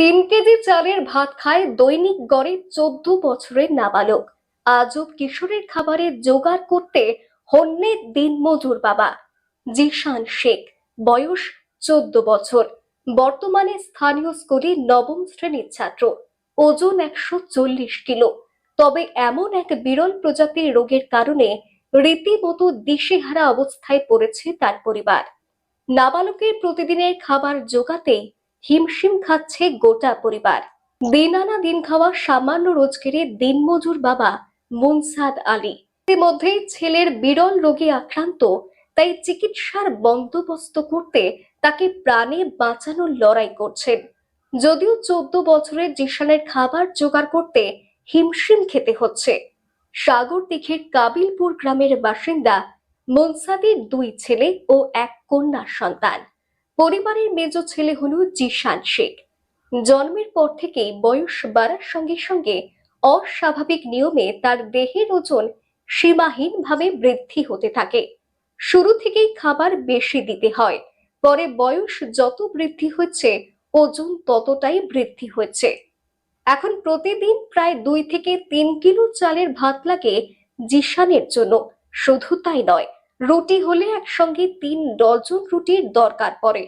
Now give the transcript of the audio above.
তিন কেজি চালের ভাত খায় দৈনিক গড়ে চোদ্দ বছরের নাবালক। আজব কিশোরের খাবারে জোগাড় করতে হন্যে দিনমজুর বাবা। জিশান শেখ, বয়স চোদ্দ বছর। বর্তমানে স্থানীয় স্কুলে নবম শ্রেণির ছাত্র। ওজন একশো চল্লিশ কিলো। তবে এমন এক বিরল প্রজাতির রোগের কারণে রীতিমতো দিশেহারা অবস্থায় পড়েছে তার পরিবার। নাবালকের প্রতিদিনের খাবার জোগাতেই হিমশিম খাচ্ছে গোটা পরিবার। দিন আনা দিন খাওয়া সামান্য রোজগারে দিনমজুর বাবা মুনসাদ আলী। ইতিমধ্যে ছেলের বিরল রোগে আক্রান্ত, তাই চিকিৎসার বন্দোবস্ত করতে তাকে প্রাণে বাঁচানোর লড়াই করছেন। যদিও চোদ্দ বছরের জিশানের খাবার জোগাড় করতে হিমশিম খেতে হচ্ছে। সাগর দিঘির কাবিলপুর গ্রামের বাসিন্দা মনসাদের দুই ছেলে ও এক কন্যা সন্তান। পরিবারের মেজ ছেলে হল জিশান শেখ। জন্মের পর থেকেই বয়স বাড়ার সঙ্গে সঙ্গে অস্বাভাবিক নিয়মে তার দেহের ওজন সীমাহীনভাবে বৃদ্ধি হতে থাকে। শুরু থেকেই খাবার বেশি দিতে হয়, পরে বয়স যত বৃদ্ধি হচ্ছে, ওজন ততটাই বৃদ্ধি হচ্ছে। এখন প্রতিদিন প্রায় দুই থেকে তিন কিলো চালের ভাত লাগে জিশানের জন্য, শুধু তাই নয় রুটি হলে একসঙ্গে তিন ডজন রুটির দরকার পড়ে।